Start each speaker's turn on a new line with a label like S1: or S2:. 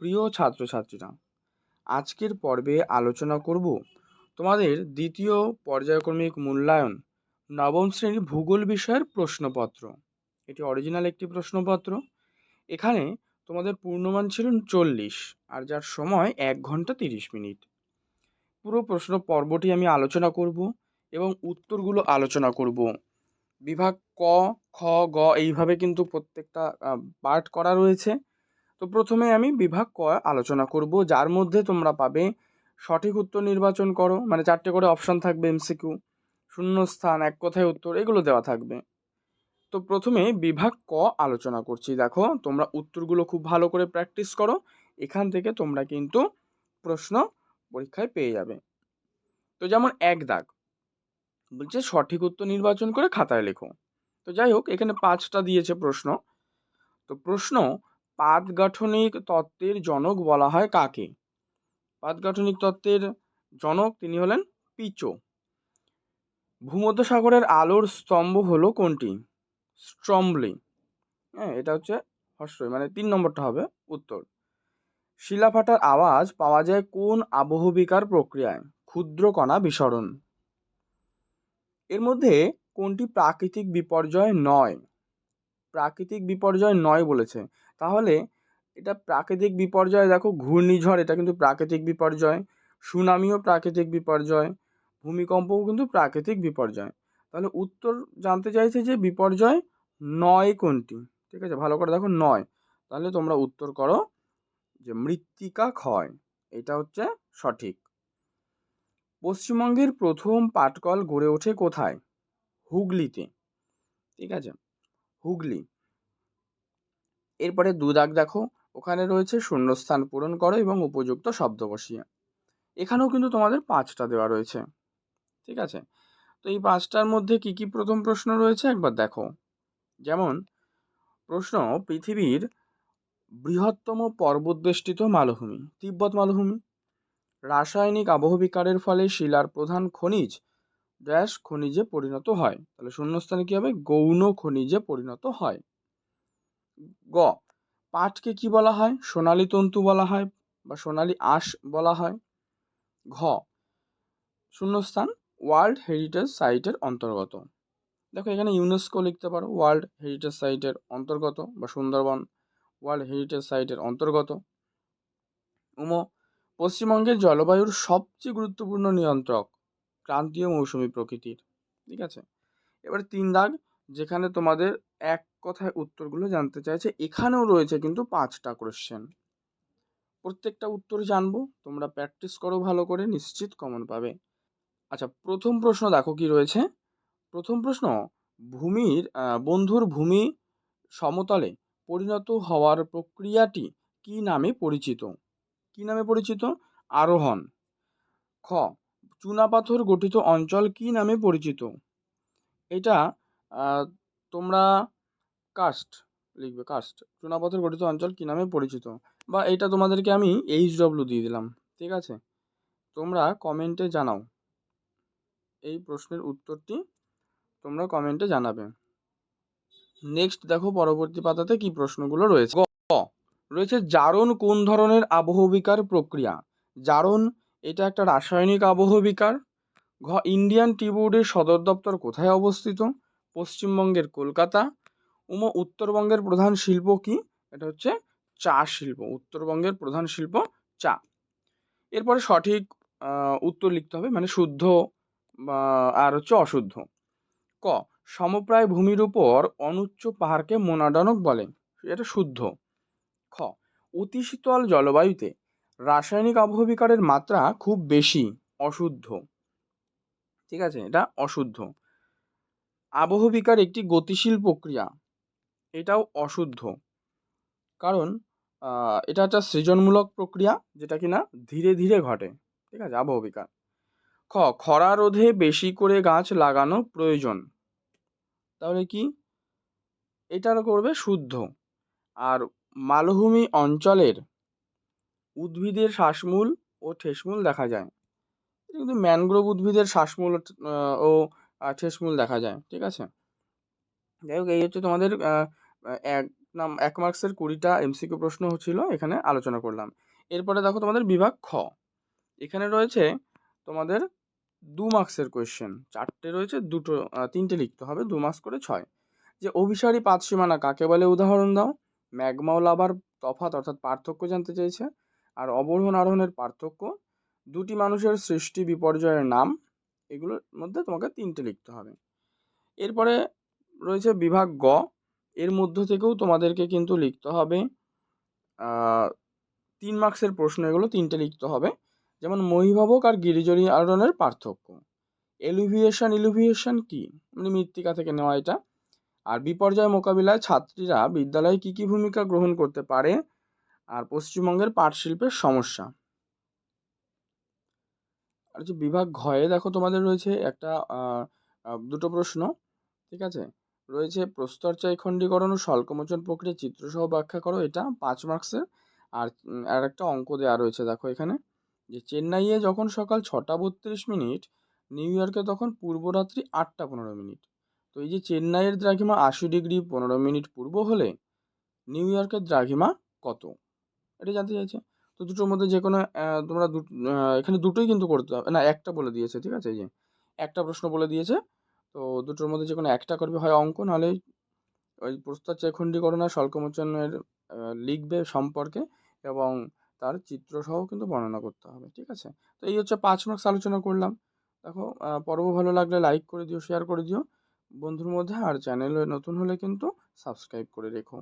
S1: প্রিয় ছাত্রছাত্রীরা, আজকের পর্বে আলোচনা করব তোমাদের দ্বিতীয় পর্যায়ক্রমিক মূল্যায়ন নবম শ্রেণির ভূগোল বিষয়ের প্রশ্নপত্র। এটি অরিজিনাল একটি প্রশ্নপত্র। এখানে তোমাদের পূর্ণমান ছিল চল্লিশ আর যার সময় এক ঘণ্টা তিরিশ মিনিট। পুরো প্রশ্ন পর্বটি আমি আলোচনা করব এবং উত্তরগুলো আলোচনা করব। বিভাগ ক, খ, গ এইভাবে কিন্তু প্রত্যেকটা পার্ট করা রয়েছে। তো প্রথমে আমি বিভাগ ক আলোচনা করব, যার মধ্যে তোমরা পাবে সঠিক উত্তর নির্বাচন করো মানে চারটে করে অপশান থাকবে এমসিকিউ শূন্য স্থান এক কথায় উত্তর, এগুলো দেওয়া থাকবে। তো প্রথমে বিভাগ ক আলোচনা করছি, দেখো তোমরা উত্তরগুলো খুব ভালো করে প্র্যাকটিস করো, এখান থেকে তোমরা কিন্তু প্রশ্ন পরীক্ষায় পেয়ে যাবে। তো যেমন এক দাগ, বলছে সঠিক উত্তর নির্বাচন করে খাতায় লেখো। তো যাই হোক, এখানে পাঁচটা দিয়েছে প্রশ্ন। তো প্রশ্ন পাদগাঠনিক তত্ত্বের জনক বলা হয় কাকে? পাদগাঠনিক তত্ত্বের জনক তিনি হলেন পিচো। ভূমধ্যসাগরের আলোর স্তম্ভ হলো কোনটি? স্ট্রম্বলি। হ্যাঁ এটা হচ্ছে হর্ষই মানে তিন নম্বরটা হবে উত্তর। শিলাফাটার আওয়াজ পাওয়া যায় কোন আবহবিকার প্রক্রিয়ায়? ক্ষুদ্র কণা বিসরণ। এর মধ্যে কোনটি প্রাকৃতিক বিপর্যয় নয়? প্রাকৃতিক বিপর্যয় নয় বলেছে। তাহলে এটা প্রাকৃতিক বিপর্যয়, দেখো ঘূর্ণিঝড় এটা কিন্তু প্রাকৃতিক বিপর্যয়, সুনামিও প্রাকৃতিক বিপর্যয়, ভূমিকম্পও কিন্তু প্রাকৃতিক বিপর্যয়। তাহলে উত্তর জানতে চাইছে যে বিপর্যয় নয় কোনটি? ঠিক আছে, ভালো করে দেখো নয়। তাহলে তোমরা উত্তর করো যে মৃত্তিকা ক্ষয়, এটা হচ্ছে সঠিক। পশ্চিমবঙ্গের প্রথম পাটকল গড়ে ওঠে কোথায়? হুগলিতে। ঠিক আছে, হুগলি। এরপরে দু দাগ দেখো। ওখানে রয়েছে শূন্যস্থান পূরণ করো এবং উপযুক্ত শব্দ বসিয়ে। এখানেও কিন্তু তোমাদের পাঁচটা দেওয়া রয়েছে। ঠিক আছে? তো এই পাঁচটার মধ্যে কি কি প্রথম প্রশ্ন রয়েছে একবার দেখো। যেমন, প্রশ্ন, পৃথিবীর বৃহত্তম পর্বতবেষ্টিত মালভূমি, তিব্বত মালভূমি। রাসায়নিক আবহবিকারের ফলে শিলার প্রধান খনিজ ড্যাশ খনিজে পরিণত হয়। তাহলে শূন্যস্থানে কী হবে? গৌণ খনিজে পরিণত হয়। গ পাটকে কি বলা হয়? সোনালী তন্তু বলা হয় বা সোনালী আঁশ বলা হয়। ঘ, শূন্যস্থান ওয়ার্ল্ড হেরিটেজ সাইটের অন্তর্গত। দেখো এখানে ইউনেস্কো লিখতে পারো ওয়ার্ল্ড হেরিটেজ সাইটের অন্তর্গত বা সুন্দরবন ওয়ার্ল্ড হেরিটেজ সাইটের অন্তর্গত। উম, পশ্চিমবঙ্গের জলবায়ুর সবচেয়ে গুরুত্বপূর্ণ নিয়ন্ত্রক ক্রান্তীয় মৌসুমি প্রকৃতির। ঠিক আছে? এবার তিন দাগ যেখানে তোমাদের এক কথায় উত্তরগুলো জানতে চাইছে, এখানেও রয়েছে কিন্তু পাঁচটা কোশ্চেন প্রত্যেকটা উত্তর জানব, তোমরা প্র্যাকটিস করো ভালো করে, নিশ্চিত কমন পাবে। আচ্ছা প্রথম প্রশ্ন দেখো কি রয়েছে? প্রথম প্রশ্ন, ভূমির বন্ধুর ভূমি সমতলে পরিণত হওয়ার প্রক্রিয়াটি কি নামে পরিচিত? কি নামে পরিচিত? আরোহণ। খ, চুনাপাথর গঠিত অঞ্চল কি নামে পরিচিত? এটা তোমরা কাস্ট লিখবে কাস্ট চুনাপাথর গঠিত অঞ্চল কী নামে পরিচিত? বা এইটা তোমাদেরকে আমি এইচ ডব্লিউ দিয়ে দিলাম, ঠিক আছে? তোমরা কমেন্টে জানাও। এই প্রশ্নের উত্তরটি তোমরা কমেন্টে জানাবে। নেক্সট দেখো পরবর্তী পাতাতে কি প্রশ্নগুলো রয়েছে। রয়েছে জারণ কোন ধরনের আবহবিকার প্রক্রিয়া? জারণ, এটা একটা রাসায়নিক আবহবিকার ঘ, ইন্ডিয়ান টি বোর্ডের সদর দপ্তর কোথায় অবস্থিত? পশ্চিমবঙ্গের কলকাতা। উম, উত্তরবঙ্গের প্রধান শিল্প কি? এটা হচ্ছে চা শিল্প, উত্তরবঙ্গের প্রধান শিল্প চা। এরপরে সঠিক উত্তর লিখতে হবে মানে শুদ্ধ আর হচ্ছে অশুদ্ধ। ক, সমপ্রায় ভূমির উপর অনুচ্চ পাহাড়কে মোনাডনক বলে, এটা শুদ্ধ। খ অতি শীতল জলবায়ুতে রাসায়নিক আবহবিকারের মাত্রা খুব বেশি, অশুদ্ধ। ঠিক আছে, এটা অশুদ্ধ। আবহবিকার একটি গতিশীল প্রক্রিয়া। এটাও অশুদ্ধ। কারণ এটা একটা সৃজনমূলক প্রক্রিয়া, যেটা কিনা ধীরে ধীরে ঘটে। ঠিক আছে? আবহবিকার। খ, খরা রোধে বেশি করে গাছ লাগানো প্রয়োজন। তাহলে কি? এটা করবে শুদ্ধ। আর মালভূমি অঞ্চলের উদ্ভিদের শ্বাসমূল ও ঠেসমূল দেখা যায়। কিন্তু ম্যানগ্রোভ উদ্ভিদের শ্বাসমূল ও ঠেসমূল দেখা যায়, ঠিক আছে? যাই হোক, এই হচ্ছে তোমাদের এক, নাম, এক মার্কসের কুড়িটা এমসিকিউ প্রশ্ন ছিল, এখানে আলোচনা করলাম। এরপরে দেখো তোমাদের বিভাগ খ। এখানে রয়েছে তোমাদের দু মার্কসের কোয়েশ্চেন চারটে রয়েছে, দুটো তিনটে লিখতে হবে, দু মার্কস করে ছয়। যে অভিসারী পাত সীমানা কাকে বলে? উদাহরণ দাও। ম্যাগমা ও লাভার তফাৎ, অর্থাৎ পার্থক্য জানতে চাইছে আর অবরোহণ আরোহণের পার্থক্য, দুটি মানুষের সৃষ্টি বিপর্যয়ের নাম এগুলোর মধ্যে তোমাকে তিনটে লিখতে হবে। এরপরে রয়েছে বিভাগ গ। এর মধ্য থেকেও তোমাদেরকে কিন্তু লিখতে হবে তিন মার্কসের প্রশ্ন এগুলো তিনটে লিখতে হবে। যেমন মহিভাবক আর গিরিজনী আরোহণের পার্থক্য। এলুভিয়েশন, ইলুভিয়েশন কি? মানে মৃত্তিকা থেকে নেওয়া এটা। আর বিপর্যয় মোকাবিলায় ছাত্রীরা বিদ্যালয়ে কী কী ভূমিকা গ্রহণ করতে পারে? আর পশ্চিমবঙ্গের পাট শিল্পের সমস্যা। আর যে বিভাগ ঘয়ে দেখো তোমাদের রয়েছে একটা দুটো প্রশ্ন, ঠিক আছে? রয়েছে প্রস্তরচাই খণ্ডীকরণ ও স্বল্পমোচন প্রক্রিয়া চিত্রসহ ব্যাখ্যা করো, এটা পাঁচ মার্কসের আর আর একটা অঙ্ক দেওয়া রয়েছে দেখো এখানে, যে চেন্নাইয়ে যখন সকাল ছটা বত্রিশ মিনিট, নিউ ইয়র্কে তখন পূর্বরাত্রি আটটা পনেরো মিনিট। তো এই যে চেন্নাইয়ের দ্রাঘিমা আশি ডিগ্রি পনেরো মিনিট পূর্ব হলে, নিউ ইয়র্কের দ্রাঘিমা কত? এটা জানতে চাইছে। তো দুটোর মধ্যে যে কোনো তোমরা এখানে দুটোই কিন্তু করতে হবে। না, একটা বলে দিয়েছে, ঠিক আছে? এই যে, একটা প্রশ্ন বলে দিয়েছে। তো দুটোর মধ্যে যে কোনো একটা করবে, হয় অঙ্ক, নাহলে ওই প্রস্তরচায় খণ্ডীকরণ আর স্বল্পমোচনের লিখবে সম্পর্কে এবং তার চিত্রসহ কিন্তু বর্ণনা করতে হবে, ঠিক আছে? তো এই হচ্ছে পাঁচ মার্কস আলোচনা করলাম। দেখো পর্ব ভালো লাগলে লাইক করে দিও শেয়ার করে দিও। বন্ধুর মধ্যে আর চ্যানেলে নতুন হলে কিন্তু সাবস্ক্রাইব করে রেখো।